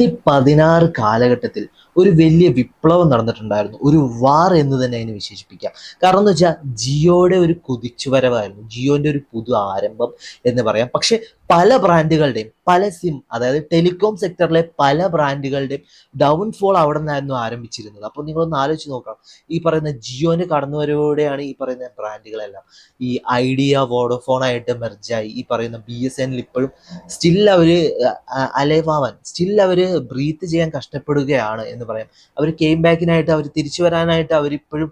രണ്ടായിരത്തി പതിനാറ് കാലഘട്ടത്തിൽ ഒരു വലിയ വിപ്ലവം നടന്നിട്ടുണ്ടായിരുന്നു. ഒരു വാർ എന്ന് തന്നെ അതിനെ വിശേഷിപ്പിക്കാം. കാരണം എന്ന് വെച്ചാൽ ജിയോയുടെ ഒരു കുതിച്ചുവരവായിരുന്നു. ജിയോന്റെ ഒരു പുതു ആരംഭം എന്ന് പറയാം. പക്ഷെ പല ബ്രാൻഡുകളുടെയും പല സിം അതായത് ടെലികോം സെക്ടറിലെ പല ബ്രാൻഡുകളുടെയും ഡൗൺഫോൾ അവിടെ നിന്നായിരുന്നു ആരംഭിച്ചിരുന്നത്. അപ്പോൾ നിങ്ങളൊന്ന് ആലോചിച്ച് നോക്കാം ഈ പറയുന്ന ജിയോന്റെ കടന്നുവരവോടെയാണ് ഈ പറയുന്ന ബ്രാൻഡുകളെല്ലാം ഈ ഐഡിയ വോഡോഫോൺ ആയിട്ട് മെർജായി ഈ പറയുന്ന ബി എസ് എൻ ഇപ്പോഴും സ്റ്റിൽ അവർ അലൈവാവാൻ സ്റ്റിൽ അവർ ബ്രീത്ത് ചെയ്യാൻ കഷ്ടപ്പെടുകയാണ് എന്ന് പറയാം. അവർ കെയിം ബാക്കിനായിട്ട് അവർ തിരിച്ചു വരാനായിട്ട് അവരിപ്പോഴും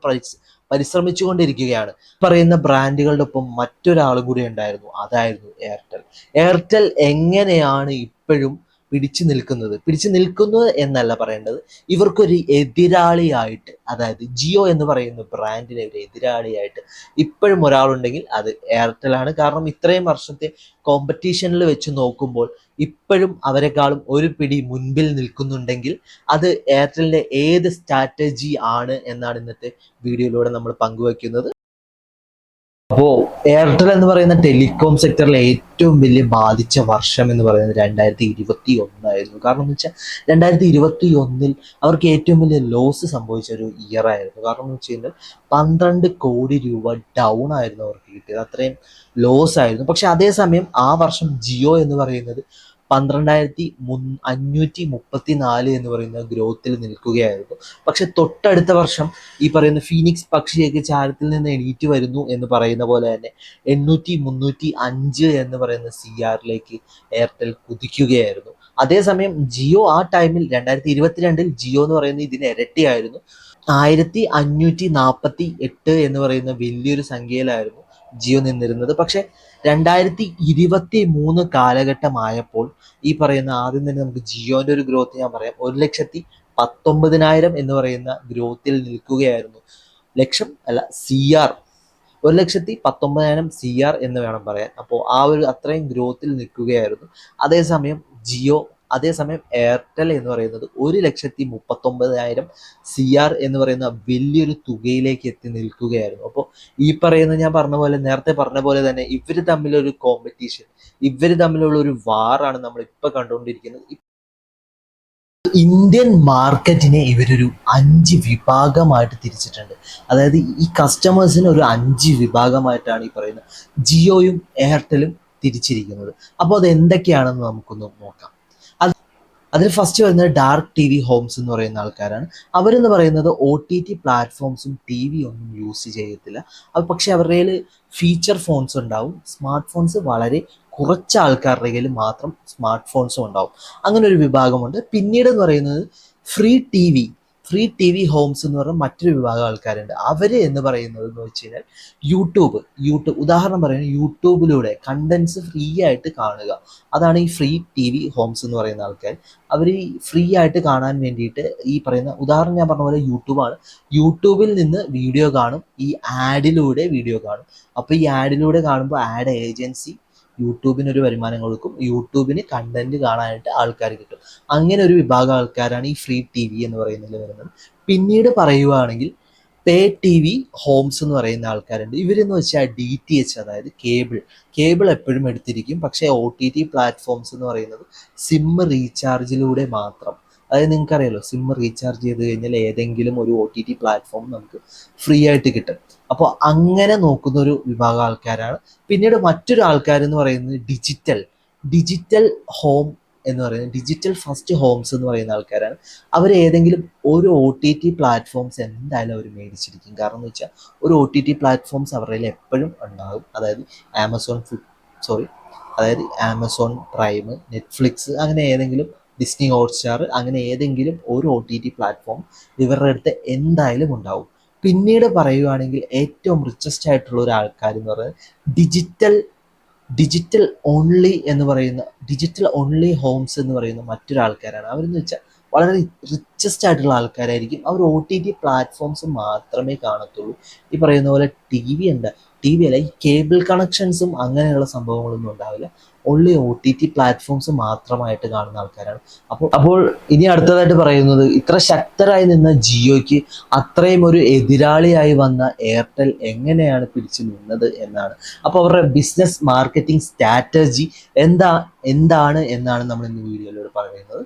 പരിശ്രമിച്ചുകൊണ്ടിരിക്കുകയാണ്. പറയുന്ന ബ്രാൻഡുകളുടെ ഒപ്പം മറ്റൊരാളും കൂടി ഉണ്ടായിരുന്നു. അതായിരുന്നു എയർടെൽ എയർടെൽ എങ്ങനെയാണ് ഇപ്പോഴും പിടിച്ചു നിൽക്കുന്നത്. പിടിച്ചു നിൽക്കുന്നത് എന്നല്ല പറയേണ്ടത്. ഇവർക്കൊരു എതിരാളിയായിട്ട് അതായത് ജിയോ എന്ന് പറയുന്ന ബ്രാൻഡിന് ഒരു എതിരാളിയായിട്ട് ഇപ്പോഴും ഒരാളുണ്ടെങ്കിൽ അത് എയർടെൽ ആണ്. കാരണം ഇത്രയും വർഷത്തെ കോമ്പറ്റീഷനിൽ വെച്ച് നോക്കുമ്പോൾ ഇപ്പോഴും അവരെക്കാളും ഒരു പിടി മുൻപിൽ നിൽക്കുന്നുണ്ടെങ്കിൽ അത് എയർടെലിന്റെ ഏത് സ്ട്രാറ്റജി ആണ് എന്നാണ് ഇന്നത്തെ വീഡിയോയിലൂടെ നമ്മൾ പങ്കുവെക്കുന്നത്. അപ്പോൾ എയർടെൽ എന്ന് പറയുന്ന ടെലികോം സെക്ടറിൽ ഏറ്റവും വലിയ ബാധിച്ച വർഷം എന്ന് പറയുന്നത് രണ്ടായിരത്തി ഇരുപത്തി ഒന്നായിരുന്നു കാരണം എന്ന് വെച്ചാൽ രണ്ടായിരത്തി ഇരുപത്തി ഒന്നിൽ അവർക്ക് ഏറ്റവും വലിയ ലോസ് സംഭവിച്ച ഒരു ഇയർ ആയിരുന്നു. കാരണം എന്ന് വെച്ച് കഴിഞ്ഞാൽ പന്ത്രണ്ട് കോടി രൂപ ഡൗൺ ആയിരുന്നു അവർക്ക് കിട്ടിയത്. അത്രയും ലോസ് ആയിരുന്നു. പക്ഷെ അതേസമയം ആ വർഷം ജിയോ എന്ന് പറയുന്നത് പന്ത്രണ്ടായിരത്തി മു അഞ്ഞൂറ്റി മുപ്പത്തി നാല് എന്ന് പറയുന്ന ഗ്രോത്തിൽ നിൽക്കുകയായിരുന്നു. പക്ഷെ തൊട്ടടുത്ത വർഷം ഈ പറയുന്ന ഫീനിക്സ് പക്ഷിയൊക്കെ ചാരത്തിൽ നിന്ന് എണീറ്റ് വരുന്നു എന്ന് പറയുന്ന പോലെ തന്നെ എണ്ണൂറ്റി മുന്നൂറ്റി അഞ്ച് എന്ന് പറയുന്ന സി ആറിലേക്ക് എയർടെൽ കുതിക്കുകയായിരുന്നു. അതേസമയം ജിയോ ആ ടൈമിൽ രണ്ടായിരത്തി ഇരുപത്തിരണ്ടിൽ ജിയോ എന്ന് പറയുന്ന ഇതിന് ഇരട്ടിയായിരുന്നു. ആയിരത്തി അഞ്ഞൂറ്റി നാൽപ്പത്തി എട്ട് എന്ന് പറയുന്ന വലിയൊരു സംഖ്യയിലായിരുന്നു. ജിയോ നിന്നിരുന്നത്. പക്ഷെ രണ്ടായിരത്തി ഇരുപത്തി മൂന്ന് കാലഘട്ടമായപ്പോൾ ഈ പറയുന്ന ആദ്യം തന്നെ നമുക്ക് ജിയോന്റെ ഒരു ഗ്രോത്ത് ഞാൻ പറയാം. ഒരു ലക്ഷത്തി പത്തൊമ്പതിനായിരം എന്ന് പറയുന്ന ഗ്രോത്തിൽ നിൽക്കുകയായിരുന്നു. ലക്ഷം അല്ല സി ആർ ഒരു ലക്ഷത്തി പത്തൊമ്പതിനായിരം സി ആർ എന്ന് വേണം പറയാൻ. അപ്പോൾ ആ ഒരു അത്രയും ഗ്രോത്തിൽ നിൽക്കുകയായിരുന്നു. അതേസമയം ജിയോ അതേസമയം എയർടെൽ എന്ന് പറയുന്നത് ഒരു ലക്ഷത്തി മുപ്പത്തൊമ്പതിനായിരം സി ആർ എന്ന് പറയുന്ന വലിയൊരു തുകയിലേക്ക് എത്തി നിൽക്കുകയായിരുന്നു. അപ്പോൾ ഈ പറയുന്ന ഞാൻ പറഞ്ഞ പോലെ നേരത്തെ പറഞ്ഞ പോലെ തന്നെ ഇവർ തമ്മിലൊരു കോമ്പറ്റീഷൻ ഇവർ തമ്മിലുള്ള ഒരു വാറാണ് നമ്മൾ ഇപ്പൊ കണ്ടുകൊണ്ടിരിക്കുന്നത് ഇന്ത്യൻ മാർക്കറ്റിനെ ഇവരൊരു അഞ്ച് വിഭാഗമായിട്ട് തിരിച്ചിട്ടുണ്ട്. അതായത് ഈ കസ്റ്റമേഴ്സിന് ഒരു അഞ്ച് വിഭാഗമായിട്ടാണ് ഈ പറയുന്നത്. ജിയോയും എയർടെലും തിരിച്ചിരിക്കുന്നത്. അപ്പോൾ അത് എന്തൊക്കെയാണെന്ന് നമുക്കൊന്ന് നോക്കാം. അതിൽ ഫസ്റ്റ് വരുന്നത് ഡാർക്ക് ടി വി ഹോംസ് എന്ന് പറയുന്ന ആൾക്കാരാണ്. അവരെന്ന് പറയുന്നത് ഒ ടി ടി പ്ലാറ്റ്ഫോംസും ടി വി ഒന്നും യൂസ് ചെയ്യത്തില്ല. അത് പക്ഷേ അവരുടെ കയ്യിൽ ഫീച്ചർ ഫോൺസ് ഉണ്ടാവും. സ്മാർട്ട് ഫോൺസ് വളരെ കുറച്ച് ആൾക്കാരുടെ കയ്യിൽ മാത്രം സ്മാർട്ട് ഫോൺസും ഉണ്ടാവും. അങ്ങനെ ഒരു വിഭാഗമുണ്ട്. പിന്നീട് എന്ന് പറയുന്നത് free T V free T V homes എന്ന് പറഞ്ഞ മറ്റൊരു വിഭാഗം ആൾക്കാരുണ്ട്. അവർ എന്ന് പറയുന്നത് എന്ന് വെച്ച് കഴിഞ്ഞാൽ യൂട്യൂബ് യൂട്യൂബ് ഉദാഹരണം പറയുന്നത് യൂട്യൂബിലൂടെ കണ്ടൻസ് ഫ്രീ ആയിട്ട് കാണുക. അതാണ് ഈ ഫ്രീ ടി വി ഹോംസ് എന്ന് പറയുന്ന ആൾക്കാർ. അവർ ഈ ഫ്രീ ആയിട്ട് കാണാൻ വേണ്ടിയിട്ട് ഈ പറയുന്ന ഉദാഹരണം ഞാൻ പറഞ്ഞ പോലെ യൂട്യൂബാണ് യൂട്യൂബിൽ നിന്ന് വീഡിയോ കാണും. ഈ ആഡിലൂടെ വീഡിയോ കാണും. അപ്പോൾ ഈ ആഡിലൂടെ കാണുമ്പോൾ ആഡ് ഏജൻസി യൂട്യൂബിന് ഒരു വരുമാനം കൊടുക്കും. യൂട്യൂബിന് കണ്ടന്റ് കാണാനായിട്ട് ആൾക്കാർ കിട്ടും. അങ്ങനെ ഒരു വിഭാഗം ആൾക്കാരാണ് ഈ ഫ്രീ ടി വി എന്ന് പറയുന്നതിൽ വരുന്നത്. പിന്നീട് പറയുവാണെങ്കിൽ പേ ടി വി ഹോംസ് എന്ന് പറയുന്ന ആൾക്കാരുണ്ട്. ഇവരെന്ന് വെച്ചാൽ ഡി ടി എച്ച് അതായത് കേബിൾ കേബിൾ എപ്പോഴും എടുത്തിരിക്കും. പക്ഷേ ഒ ടി ടി പ്ലാറ്റ്ഫോംസ് എന്ന് പറയുന്നത് സിം റീചാർജിലൂടെ മാത്രം. അതായത് നിങ്ങൾക്കറിയാലോ സിം റീചാർജ് ചെയ്ത് കഴിഞ്ഞാൽ ഏതെങ്കിലും ഒരു ഒ ടി ടി പ്ലാറ്റ്ഫോം നമുക്ക് ഫ്രീ ആയിട്ട് കിട്ടും. അപ്പോൾ അങ്ങനെ നോക്കുന്ന ഒരു വിഭാഗം ആൾക്കാരാണ്. പിന്നീട് മറ്റൊരു ആൾക്കാർ എന്ന് പറയുന്നത് ഡിജിറ്റൽ ഡിജിറ്റൽ ഹോം എന്ന് പറയുന്നത് ഡിജിറ്റൽ ഫസ്റ്റ് ഹോംസ് എന്ന് പറയുന്ന ആൾക്കാരാണ്. അവർ ഏതെങ്കിലും ഒരു ഒ ടി ടി പ്ലാറ്റ്ഫോംസ് എന്തായാലും അവർ മേടിച്ചിരിക്കും. കാരണം എന്ന് വെച്ചാൽ ഒരു ഒ ടി ടി പ്ലാറ്റ്ഫോംസ് അവരുടെ കയ്യിൽ എപ്പോഴും ഉണ്ടാകും. അതായത് ആമസോൺ സോറി അതായത് ആമസോൺ പ്രൈം നെറ്റ്ഫ്ലിക്സ് അങ്ങനെ ഏതെങ്കിലും ഡിസ്നി ഹോട്ട്സ്റ്റാർ അങ്ങനെ ഏതെങ്കിലും ഒരു ഒ ടി ടി പ്ലാറ്റ്ഫോം ഇവരുടെ അടുത്ത് എന്തായാലും ഉണ്ടാവും. പിന്നീട് പറയുകയാണെങ്കിൽ ഏറ്റവും റിച്ചസ്റ്റ് ആയിട്ടുള്ള ഒരു ആൾക്കാർ എന്ന് പറയുന്നത് ഡിജിറ്റൽ ഡിജിറ്റൽ ഓൺലി എന്ന് പറയുന്ന ഡിജിറ്റൽ ഓൺലി ഹോംസ് എന്ന് പറയുന്ന മറ്റൊരു ആൾക്കാരാണ്. അവരെന്ന് വെച്ചാൽ വളരെ റിച്ചസ്റ്റ് ആയിട്ടുള്ള ആൾക്കാരായിരിക്കും. അവർ ഒ ടി ടി പ്ലാറ്റ്ഫോംസ് മാത്രമേ കാണത്തുള്ളൂ. ഈ പറയുന്ന പോലെ ടി വി ഉണ്ട്. ടി വി അല്ല ഈ കേബിൾ കണക്ഷൻസും അങ്ങനെയുള്ള സംഭവങ്ങളൊന്നും ഉണ്ടാവില്ല. Only O T T platforms മാത്രമായിട്ട് കാണുന്ന ആൾക്കാരാണ്. അപ്പോൾ അപ്പോൾ ഇനി അടുത്തതായിട്ട് പറയുന്നത് ഇത്ര ശക്തരായി നിന്ന ജിയോയ്ക്ക് അത്രയും ഒരു എതിരാളിയായി വന്ന എയർടെൽ എങ്ങനെയാണ് പിടിച്ചു നിന്നത് എന്നാണ്. അപ്പോൾ അവരുടെ ബിസിനസ് മാർക്കറ്റിംഗ് സ്ട്രാറ്റജി എന്താ എന്താണ് എന്നാണ് നമ്മൾ ഇന്ന് വീഡിയോയിലൂടെ പറയുന്നത്.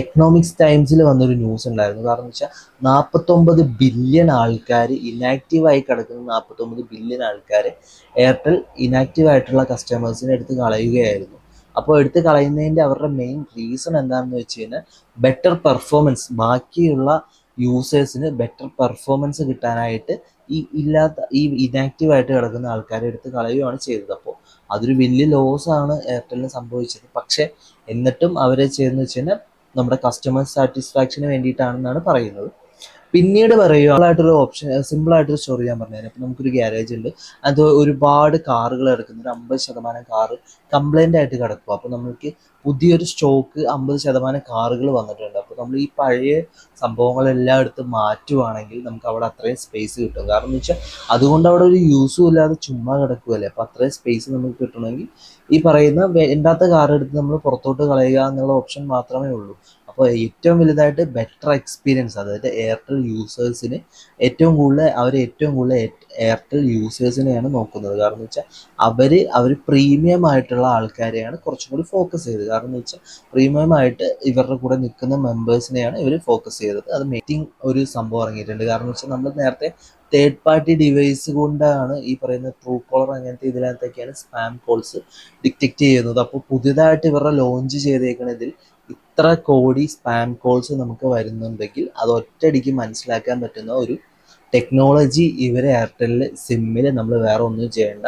എക്കണോമിക്സ് ടൈംസിൽ വന്നൊരു ന്യൂസ് ഉണ്ടായിരുന്നു. കാരണം വെച്ചാൽ നാൽപ്പത്തൊമ്പത് ബില്യൺ ആൾക്കാർ ഇനാക്റ്റീവായി കിടക്കുന്ന നാൽപ്പത്തൊമ്പത് ബില്യൺ ആൾക്കാരെ എയർടെൽ ഇനാക്റ്റീവ് ആയിട്ടുള്ള കസ്റ്റമേഴ്സിനെ എടുത്ത് കളയുകയായിരുന്നു. അപ്പോൾ എടുത്ത് കളയുന്നതിന്റെ അവരുടെ മെയിൻ റീസൺ എന്താണെന്ന് വെച്ച് കഴിഞ്ഞാൽ ബെറ്റർ പെർഫോമൻസ് ബാക്കിയുള്ള യൂസേഴ്സിന് ബെറ്റർ പെർഫോമൻസ് കിട്ടാനായിട്ട് ഈ ഇല്ലാത്ത ഈ ഇനാക്റ്റീവ് ആയിട്ട് കിടക്കുന്ന ആൾക്കാരെ എടുത്ത് കളയുകയാണ് ചെയ്തത്. അപ്പോൾ അതൊരു വലിയ ലോസ് ആണ് എയർടെലിന് സംഭവിച്ചത്. പക്ഷേ എന്നിട്ടും അവരെ ചെയ്യുന്നത് വെച്ച് കഴിഞ്ഞാൽ നമ്മുടെ കസ്റ്റമർ സാറ്റിസ്ഫാക്ഷന് വേണ്ടിയിട്ടാണെന്നാണ് പറയുന്നത്. പിന്നീട് പറയുകയായിട്ടൊരു ഓപ്ഷൻ സിമ്പിൾ ആയിട്ടൊരു സ്റ്റോറി ഞാൻ പറഞ്ഞുതരാം. ഇപ്പം നമുക്കൊരു ഗ്യാരേജ് ഉണ്ട്. അത് ഒരുപാട് കാറുകൾ കിടക്കുന്നു. ഒരു അമ്പത് ശതമാനം കാറ് കംപ്ലൈന്റ് ആയിട്ട് കിടക്കും. അപ്പോൾ നമുക്ക് പുതിയൊരു സ്റ്റോക്ക് അമ്പത് ശതമാനം കാറുകൾ വന്നിട്ടുണ്ട്. അപ്പോൾ നമ്മൾ ഈ പഴയ സംഭവങ്ങളെല്ലാം എടുത്ത് മാറ്റുവാണെങ്കിൽ നമുക്ക് അവിടെ അത്രയും സ്പേസ് കിട്ടും. കാരണം എന്ന് വെച്ചാൽ അതുകൊണ്ട് അവിടെ ഒരു യൂസും ഇല്ലാതെ ചുമ്മാ കിടക്കുമല്ലേ അപ്പോൾ അത്രയും സ്പേസ് നമുക്ക് കിട്ടണമെങ്കിൽ ഈ പറയുന്ന വേണ്ടാത്ത കാർ എടുത്ത് നമ്മൾ പുറത്തോട്ട് കളയുക എന്നുള്ള ഓപ്ഷൻ മാത്രമേ ഉള്ളൂ. അപ്പോൾ ഏറ്റവും വലുതായിട്ട് ബെറ്റർ എക്സ്പീരിയൻസ് അതായത് എയർടെൽ യൂസേഴ്സിന് ഏറ്റവും കൂടുതൽ അവർ ഏറ്റവും കൂടുതൽ എയർടെൽ യൂസേഴ്സിനെയാണ് നോക്കുന്നത്. കാരണം എന്ന് വെച്ചാൽ അവർ അവർ പ്രീമിയം ആയിട്ടുള്ള ആൾക്കാരെയാണ് കുറച്ചും കൂടി ഫോക്കസ് ചെയ്തത്. കാരണം എന്ന് വെച്ചാൽ പ്രീമിയം ആയിട്ട് ഇവരുടെ കൂടെ നിൽക്കുന്ന മെമ്പേഴ്സിനെയാണ് ഇവർ ഫോക്കസ് ചെയ്തത്. അത് മീറ്റിംഗ് ഒരു സംഭവം ഇറങ്ങിയിട്ടുണ്ട്. കാരണം എന്ന് വെച്ചാൽ നമ്മൾ നേരത്തെ തേർഡ് പാർട്ടി ഡിവൈസ് കൊണ്ടാണ് ഈ പറയുന്ന ട്രൂ കോളർ അങ്ങനത്തെ ഇതിനകത്തൊക്കെയാണ് സ്പാം കോൾസ് ഡിറ്റക്ട് ചെയ്യുന്നത്. അപ്പോൾ പുതിയതായിട്ട് ഇവരുടെ ലോഞ്ച് ചെയ്തേക്കണതിൽ ഇത്ര കോടി സ്പാം കോൾസ് നമുക്ക് വരുന്നുണ്ടെങ്കിൽ അത് ഒറ്റയടിക്ക് മനസ്സിലാക്കാൻ പറ്റുന്ന ഒരു ടെക്നോളജി ഇവരെ എയർടെല്ലിൽ സിമ്മിൽ നമ്മൾ വേറെ ഒന്നും ചെയ്യേണ്ട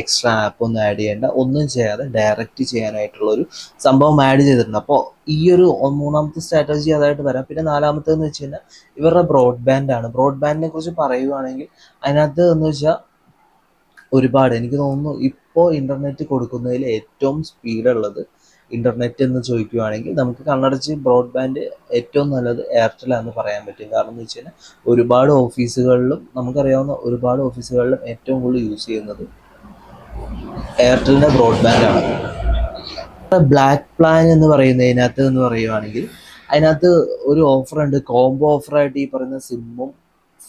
എക്സ്ട്രാ ആപ്പ് ഒന്നും ആഡ് ചെയ്യേണ്ട ഒന്നും ചെയ്യാതെ ഡയറക്റ്റ് ചെയ്യാനായിട്ടുള്ള ഒരു സംഭവം ആഡ് ചെയ്തിട്ടുണ്ട്. അപ്പോൾ ഈ ഒരു മൂന്നാമത്തെ സ്ട്രാറ്റജി അതായിട്ട് വരാം. പിന്നെ നാലാമത്തേന്ന് വെച്ച് കഴിഞ്ഞാൽ ഇവരുടെ ബ്രോഡ്ബാൻഡ് ആണ്. ബ്രോഡ്ബാൻഡിനെ കുറിച്ച് പറയുവാണെങ്കിൽ അതിനകത്ത് എന്ന് വെച്ചാൽ ഒരുപാട്. എനിക്ക് തോന്നുന്നു ഇപ്പോൾ ഇന്റർനെറ്റ് കൊടുക്കുന്നതിൽ ഏറ്റവും സ്പീഡുള്ളത് ഇന്റർനെറ്റ് എന്ന് ചോദിക്കുകയാണെങ്കിൽ നമുക്ക് കണ്ണടച്ച് ബ്രോഡ്ബാൻഡ് ഏറ്റവും നല്ലത് എയർടെൽ ആണെന്ന് പറയാൻ പറ്റും. കാരണം എന്ന് വെച്ച് കഴിഞ്ഞാൽ ഒരുപാട് ഓഫീസുകളിലും നമുക്കറിയാവുന്ന ഒരുപാട് ഓഫീസുകളിലും ഏറ്റവും കൂടുതൽ യൂസ് ചെയ്യുന്നത് എയർടെലിന്റെ ബ്രോഡ്ബാൻഡാണ് ബ്ലാക്ക് പ്ലാൻ എന്ന് പറയുന്നതിനകത്ത് എന്ന് പറയുവാണെങ്കിൽ അതിനകത്ത് ഒരു ഓഫറുണ്ട് കോംബോ ഓഫറായിട്ട് ഈ പറയുന്ന സിമ്മും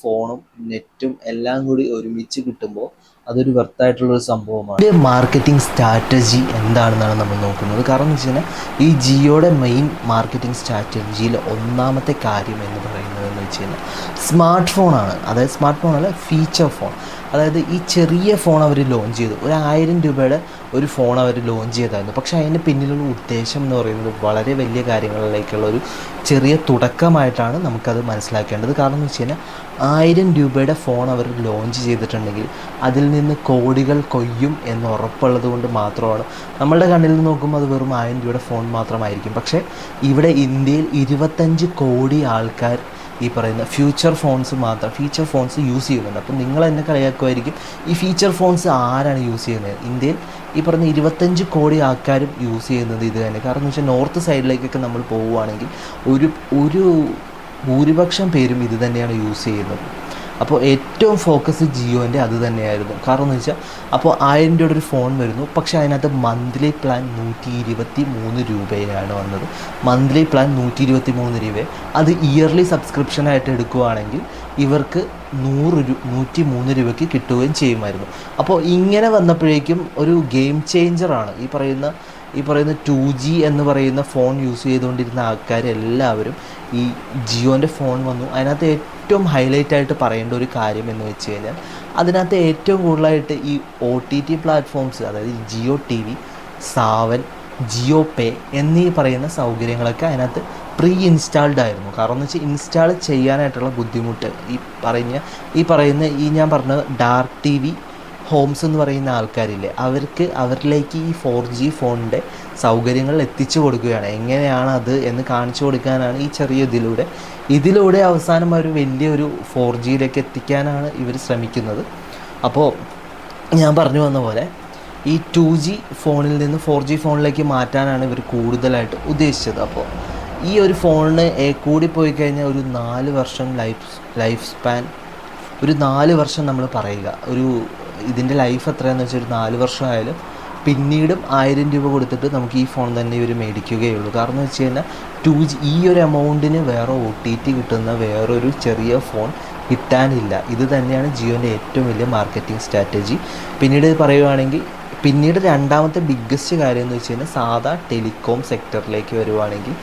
ഫോണും നെറ്റും എല്ലാം കൂടി ഒരുമിച്ച് കിട്ടുമ്പോൾ അതൊരു വെർത്തായിട്ടുള്ളൊരു സംഭവമാണ്. ഇതിന്റെ മാർക്കറ്റിംഗ് സ്ട്രാറ്റജി എന്താണെന്നാണ് നമ്മൾ നോക്കുന്നത്? കാരണം എന്ന് വെച്ച് ഈ ജിയോയുടെ മെയിൻ മാർക്കറ്റിംഗ് സ്ട്രാറ്റജിയിൽ ഒന്നാമത്തെ കാര്യം എന്ന് പറയുന്നത് എന്ന് വെച്ച് കഴിഞ്ഞാൽ സ്മാർട്ട് ഫോണാണ് അതായത് സ്മാർട്ട് ഫോൺ അല്ല ഫീച്ചർ ഫോൺ അതായത് ഈ ചെറിയ ഫോൺ അവർ ലോഞ്ച് ചെയ്തു. ഒരു ആയിരം രൂപയുടെ ഒരു ഫോൺ അവർ ലോഞ്ച് ചെയ്തായിരുന്നു. പക്ഷേ അതിന്റെ പിന്നിലുള്ള ഉദ്ദേശം എന്ന് പറയുന്നത് വളരെ വലിയ കാര്യങ്ങളിലേക്കുള്ള ഒരു ചെറിയ തുടക്കമായിട്ടാണ് നമുക്കത് മനസ്സിലാക്കേണ്ടത്. കാരണം എന്ന് വെച്ച് കഴിഞ്ഞാൽ ആയിരം രൂപയുടെ ഫോൺ അവർ ലോഞ്ച് ചെയ്തിട്ടുണ്ടെങ്കിൽ അതിൽ നിന്ന് കോടികൾ കൊയ്യും എന്ന് ഉറപ്പുള്ളത് കൊണ്ട് മാത്രമാണ്. നമ്മളുടെ കണ്ണിൽ നിന്ന് നോക്കുമ്പോൾ അത് വെറും ആയിരം രൂപയുടെ ഫോൺ മാത്രമായിരിക്കും. പക്ഷേ ഇവിടെ ഇന്ത്യയിൽ ഇരുപത്തഞ്ച് കോടി ആൾക്കാർ ഈ പറയുന്ന ഫ്യൂച്ചർ ഫോൺസ് മാത്രം ഫീച്ചർ ഫോൺസ് യൂസ് ചെയ്യുന്നുണ്ട്. അപ്പം നിങ്ങൾ എന്നെ കളിയാക്കുമായിരിക്കും ഈ ഫീച്ചർ ഫോൺസ് ആരാണ് യൂസ് ചെയ്യുന്നത്? ഇന്ത്യയിൽ ഈ പറഞ്ഞ ഇരുപത്തഞ്ച് കോടി ആൾക്കാരും യൂസ് ചെയ്യുന്നത് ഇത് തന്നെ. കാരണം എന്ന് വെച്ചാൽ നോർത്ത് സൈഡിലേക്കൊക്കെ നമ്മൾ പോവുകയാണെങ്കിൽ ഒരു ഒരു ഭൂരിപക്ഷം പേരും ഇത് തന്നെയാണ് യൂസ് ചെയ്യുന്നത്. അപ്പോൾ ഏറ്റവും ഫോക്കസ് ജിയോന്റെ അത് തന്നെയായിരുന്നു. കാരണം എന്ന് വെച്ചാൽ അപ്പോൾ ആയിരം രൂപയുടെ ഒരു ഫോൺ വരുന്നു. പക്ഷേ അതിനകത്ത് മന്ത്ലി പ്ലാൻ നൂറ്റി ഇരുപത്തി മൂന്ന് രൂപയിലാണ് വന്നത്. മന്ത്ലി പ്ലാൻ നൂറ്റി ഇരുപത്തി മൂന്ന് രൂപ അത് ഇയർലി സബ്സ്ക്രിപ്ഷനായിട്ട് എടുക്കുകയാണെങ്കിൽ ഇവർക്ക് നൂറ് രൂ നൂറ്റി മൂന്ന് രൂപയ്ക്ക് കിട്ടുകയും ചെയ്യുമായിരുന്നു. അപ്പോൾ ഇങ്ങനെ വന്നപ്പോഴേക്കും ഒരു ഗെയിം ചേഞ്ചറാണ് ഈ പറയുന്ന ഈ പറയുന്ന ടു ജി എന്ന് പറയുന്ന ഫോൺ യൂസ് ചെയ്തുകൊണ്ടിരുന്ന ആൾക്കാരെല്ലാവരും ഈ ജിയോന്റെ ഫോൺ വന്നു. അതിനകത്ത് ഏറ്റവും ഹൈലൈറ്റ് ആയിട്ട് പറയേണ്ട ഒരു കാര്യം എന്ന് വെച്ച് കഴിഞ്ഞാൽ അതിനകത്ത് ഏറ്റവും കൂടുതലായിട്ട് ഈ ഒ ടി ടി പ്ലാറ്റ്ഫോംസ് അതായത് Jio T V Saavn Jio pay എന്നീ പറയുന്ന സൗകര്യങ്ങളൊക്കെ അതിനകത്ത് പ്രീ ഇൻസ്റ്റാൾഡ് ആയിരുന്നു. കാരണം എന്ന് വെച്ചാൽ ഇൻസ്റ്റാൾ ചെയ്യാനായിട്ടുള്ള ബുദ്ധിമുട്ട് ഈ പറഞ്ഞ ഈ പറയുന്ന ഈ ഞാൻ പറഞ്ഞ ഡാർക്ക് ടി വി ഹോംസ് എന്ന് പറയുന്ന ആൾക്കാരില്ലേ അവർക്ക് അവരിലേക്ക് ഈ ഫോർ ജി ഫോണിന്റെ സൗകര്യങ്ങൾ എത്തിച്ചു കൊടുക്കുകയാണ്. എങ്ങനെയാണ് അത് എന്ന് കാണിച്ചു കൊടുക്കാനാണ് ഈ ചെറിയ ഇതിലൂടെ. ഇതിലൂടെ അവസാനം അവർ വലിയൊരു ഫോർ ജിയിലേക്ക് എത്തിക്കാനാണ് ഇവർ ശ്രമിക്കുന്നത്. അപ്പോൾ ഞാൻ പറഞ്ഞു വന്ന പോലെ ഈ ടു ജി ഫോണിൽ നിന്ന് ഫോർ ജി ഫോണിലേക്ക് മാറ്റാനാണ് ഇവർ കൂടുതലായിട്ട് ഉദ്ദേശിച്ചത്. അപ്പോൾ ഈ ഒരു ഫോണിന് കൂടി പോയി കഴിഞ്ഞാൽ ഒരു നാല് വർഷം ലൈഫ് ലൈഫ് സ്പാൻ ഒരു നാല് വർഷം നമ്മൾ പറയുക. ഒരു ഇതിന്റെ ലൈഫ് എത്രയാണെന്ന് വെച്ചാൽ ഒരു നാല് വർഷമായാലും പിന്നീടും ആയിരം രൂപ കൊടുത്തിട്ട് നമുക്ക് ഈ ഫോൺ തന്നെ ഇവർ മേടിക്കുകയുള്ളൂ. കാരണം എന്ന് വെച്ച് കഴിഞ്ഞാൽ ടു ജി ഈ ഒരു എമൗണ്ടിന് വേറെ ഒ ടി ടി കിട്ടുന്ന വേറൊരു ചെറിയ ഫോൺ കിട്ടാനില്ല. ഇത് തന്നെയാണ് ജിയോന്റെ ഏറ്റവും വലിയ മാർക്കറ്റിംഗ് സ്ട്രാറ്റജി പിന്നീട് പറയുവാണെങ്കിൽ പിന്നീട് രണ്ടാമത്തെ ബിഗ്ഗസ്റ്റ് കാര്യം എന്ന് വെച്ച് കഴിഞ്ഞാൽ സാധാ ടെലികോം സെക്ടറിലേക്ക് വരുവാണെങ്കിൽ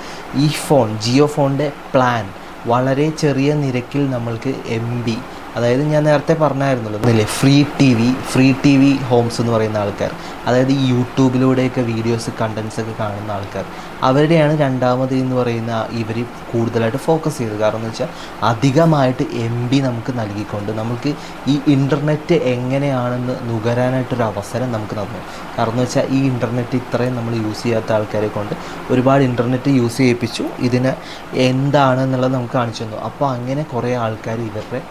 ഈ ഫോൺ ജിയോ ഫോണിന്റെ പ്ലാൻ വളരെ ചെറിയ നിരക്കിൽ നമ്മൾക്ക് എം ബി അതായത് ഞാൻ നേരത്തെ പറഞ്ഞായിരുന്നല്ലോ ഇല്ലേ free T V free T V homes എന്ന് പറയുന്ന ആൾക്കാർ. അതായത് യൂട്യൂബിലൂടെയൊക്കെ വീഡിയോസ് കണ്ടൻസ് ഒക്കെ കാണുന്ന ആൾക്കാർ. അവരുടെയാണ് രണ്ടാമത് എന്ന് പറയുന്ന ഇവർ കൂടുതലായിട്ട് ഫോക്കസ് ചെയ്തത്. കാരണം എന്ന് വെച്ചാൽ അധികമായിട്ട് എം ബി നമുക്ക് നൽകിക്കൊണ്ട് നമുക്ക് ഈ ഇന്റർനെറ്റ് എങ്ങനെയാണെന്ന് നുകരാനായിട്ടൊരു അവസരം നമുക്ക് തന്നു. കാരണം എന്ന് വെച്ചാൽ ഈ ഇന്റർനെറ്റ് ഇത്രയും നമ്മൾ യൂസ് ചെയ്യാത്ത ആൾക്കാരെ കൊണ്ട് ഒരുപാട് ഇന്റർനെറ്റ് യൂസ് ചെയ്യിപ്പിച്ചു. ഇതിന് എന്താണെന്നുള്ളത് നമുക്ക് കാണിച്ചു തന്നു. അപ്പോൾ അങ്ങനെ കുറേ ആൾക്കാർ ഇവരുടെ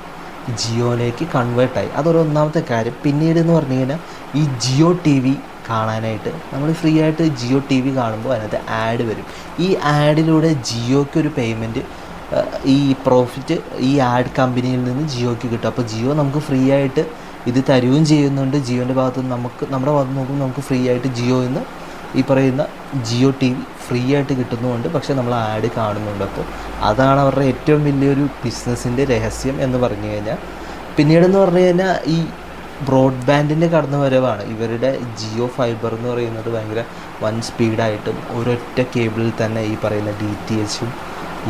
ജിയോയിലേക്ക് കൺവേർട്ടായി അതൊരു ഒന്നാമത്തെ കാര്യം. പിന്നീട് എന്ന് പറഞ്ഞു കഴിഞ്ഞാൽ ഈ ജിയോ ടി വി കാണാനായിട്ട് നമ്മൾ ഫ്രീ ആയിട്ട് ജിയോ ടി വി കാണുമ്പോൾ അതിനകത്ത് ആഡ് വരും. ഈ ആഡിലൂടെ ജിയോയ്ക്ക് ഒരു പേയ്മെന്റ് ഈ പ്രോഫിറ്റ് ഈ ആഡ് കമ്പനിയിൽ നിന്ന് ജിയോയ്ക്ക് കിട്ടും. അപ്പോൾ ജിയോ നമുക്ക് ഫ്രീ ആയിട്ട് ഇത് തരുകയും ചെയ്യുന്നുണ്ട്. ജിയോന്റെ ഭാഗത്ത് നിന്ന് നമുക്ക് നമ്മുടെ ഭാഗത്ത് നോക്കുമ്പോൾ നമുക്ക് ഫ്രീ ആയിട്ട് ജിയോയിൽ നിന്ന് ഈ പറയുന്ന ജിയോ ടി വി ഫ്രീ ആയിട്ട് കിട്ടുന്നുമുണ്ട് പക്ഷെ നമ്മൾ ആഡ് കാണുന്നുണ്ട്. അപ്പോൾ അതാണ് അവരുടെ ഏറ്റവും വലിയൊരു ബിസിനസ്സിന്റെ രഹസ്യം എന്ന് പറഞ്ഞു കഴിഞ്ഞാൽ. പിന്നീടെന്ന് പറഞ്ഞു കഴിഞ്ഞാൽ ഈ ബ്രോഡ്ബാൻഡിന്റെ കടന്നു വരവാണ് ഇവരുടെ ജിയോ ഫൈബർ എന്ന് പറയുന്നത് ഭയങ്കര വൺ സ്പീഡായിട്ടും ഒരൊറ്റ കേബിളിൽ തന്നെ ഈ പറയുന്ന ഡി ടി എച്ചും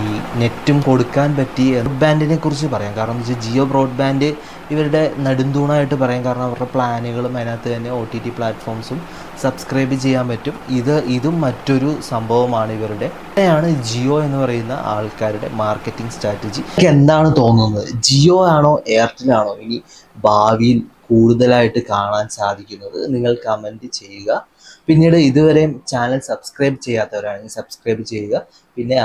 ഈ നെറ്റും കൊടുക്കാൻ പറ്റി ബ്രോഡ്ബാൻഡിനെ കുറിച്ച് പറയാം. കാരണം എന്ന് വെച്ചാൽ ജിയോ ബ്രോഡ്ബാൻഡ് ഇവരുടെ നെടുന്തൂണായിട്ട് പറയാം. കാരണം അവരുടെ പ്ലാനുകളും അതിനകത്ത് തന്നെ ഒ ടി ടി പ്ലാറ്റ്ഫോംസും സബ്സ്ക്രൈബ് ചെയ്യാൻ പറ്റും. ഇത് ഇതും മറ്റൊരു സംഭവമാണ് ഇവരുടെ. ഇവിടെയാണ് ജിയോ എന്ന് പറയുന്ന ആൾക്കാരുടെ മാർക്കറ്റിംഗ് സ്ട്രാറ്റജി എനിക്ക് എന്താണ് തോന്നുന്നത്? ജിയോ ആണോ എയർടെൽ ആണോ ഇനി ഭാവിയിൽ കൂടുതലായിട്ട് കാണാൻ സാധിക്കുന്നത്? നിങ്ങൾ കമന്റ് ചെയ്യുക. പിന്നീട് ഇതുവരെയും ചാനൽ സബ്സ്ക്രൈബ് ചെയ്യാത്തവരാണെങ്കിൽ സബ്സ്ക്രൈബ് ചെയ്യുക. പിന്നെ